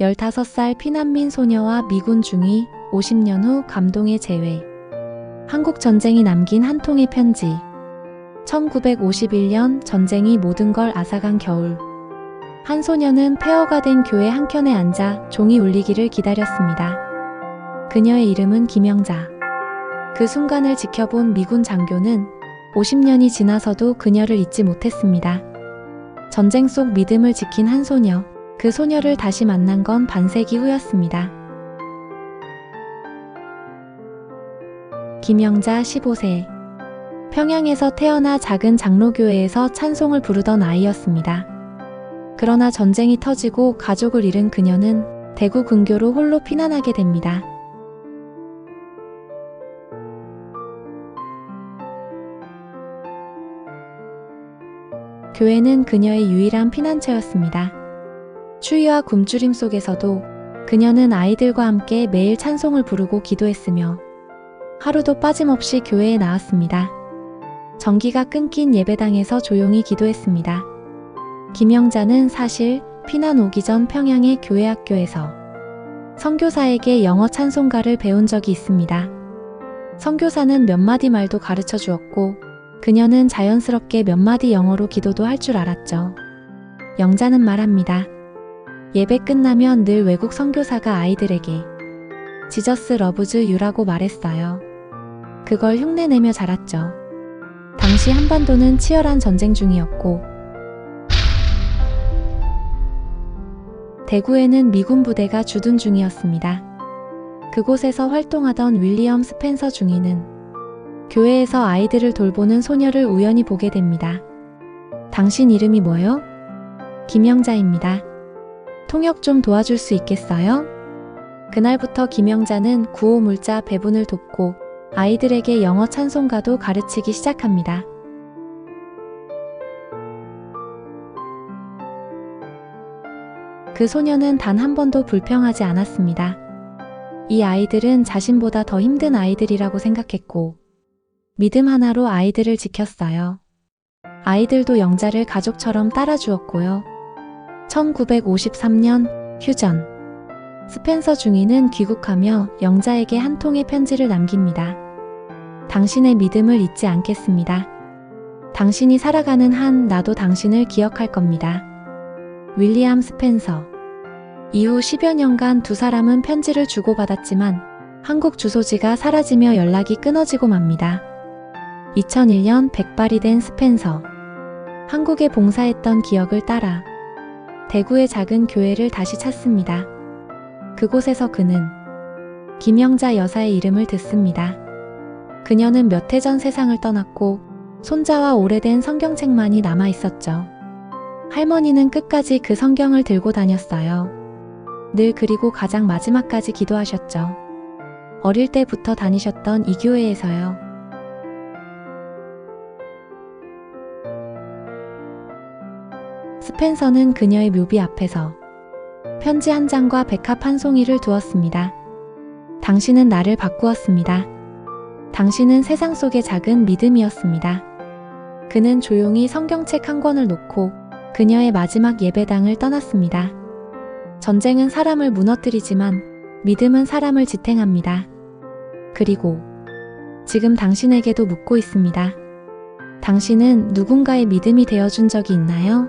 15살 피난민 소녀와 미군 중위 50년 후 감동의 재회. 한국 전쟁이 남긴 한 통의 편지. 1951년 전쟁이 모든 걸 앗아간 겨울. 한 소녀는 폐허가 된 교회 한켠에 앉아 종이 울리기를 기다렸습니다. 그녀의 이름은 김영자. 그 순간을 지켜본 미군 장교는 50년이 지나서도 그녀를 잊지 못했습니다. 전쟁 속 믿음을 지킨 한 소녀. 그 소녀를 다시 만난 건 반세기 후였습니다. 김영자 15세. 평양에서 태어나 작은 장로교회에서 찬송을 부르던 아이였습니다. 그러나 전쟁이 터지고 가족을 잃은 그녀는 대구 근교로 홀로 피난하게 됩니다. 교회는 그녀의 유일한 피난처였습니다. 추위와 굶주림 속에서도 그녀는 아이들과 함께 매일 찬송을 부르고 기도했으며 하루도 빠짐없이 교회에 나왔습니다. 전기가 끊긴 예배당에서 조용히 기도했습니다. 김영자는 사실 피난 오기 전 평양의 교회 학교에서 선교사에게 영어 찬송가를 배운 적이 있습니다. 선교사는 몇 마디 말도 가르쳐 주었고 그녀는 자연스럽게 몇 마디 영어로 기도도 할 줄 알았죠. 영자는 말합니다. 예배 끝나면 늘 외국 선교사가 아이들에게 지저스 러브즈 유라고 말했어요. 그걸 흉내내며 자랐죠. 당시 한반도는 치열한 전쟁 중이었고 대구에는 미군 부대가 주둔 중이었습니다. 그곳에서 활동하던 윌리엄 스펜서 중위는 교회에서 아이들을 돌보는 소녀를 우연히 보게 됩니다. 당신 이름이 뭐요? 김영자입니다. 통역 좀 도와줄 수 있겠어요? 그날부터 김영자는 구호 물자 배분을 돕고 아이들에게 영어 찬송가도 가르치기 시작합니다. 그 소녀는 단 한 번도 불평하지 않았습니다. 이 아이들은 자신보다 더 힘든 아이들이라고 생각했고, 믿음 하나로 아이들을 지켰어요. 아이들도 영자를 가족처럼 따라주었고요. 1953년 휴전. 스펜서 중위는 귀국하며 영자에게 한 통의 편지를 남깁니다. 당신의 믿음을 잊지 않겠습니다. 당신이 살아가는 한 나도 당신을 기억할 겁니다. 윌리엄 스펜서. 이후 10여 년간 두 사람은 편지를 주고받았지만 한국 주소지가 사라지며 연락이 끊어지고 맙니다. 2001년 백발이 된 스펜서. 한국에 봉사했던 기억을 따라 대구의 작은 교회를 다시 찾습니다. 그곳에서 그는 김영자 여사의 이름을 듣습니다. 그녀는 몇 해 전 세상을 떠났고 손자와 오래된 성경책만이 남아 있었죠. 할머니는 끝까지 그 성경을 들고 다녔어요. 늘 그리고 가장 마지막까지 기도하셨죠. 어릴 때부터 다니셨던 이 교회에서요. 스펜서는 그녀의 묘비 앞에서 편지 한 장과 백합 한 송이를 두었습니다. 당신은 나를 바꾸었습니다. 당신은 세상 속의 작은 믿음이었습니다. 그는 조용히 성경책 한 권을 놓고 그녀의 마지막 예배당을 떠났습니다. 전쟁은 사람을 무너뜨리지만 믿음은 사람을 지탱합니다. 그리고 지금 당신에게도 묻고 있습니다. 당신은 누군가의 믿음이 되어준 적이 있나요?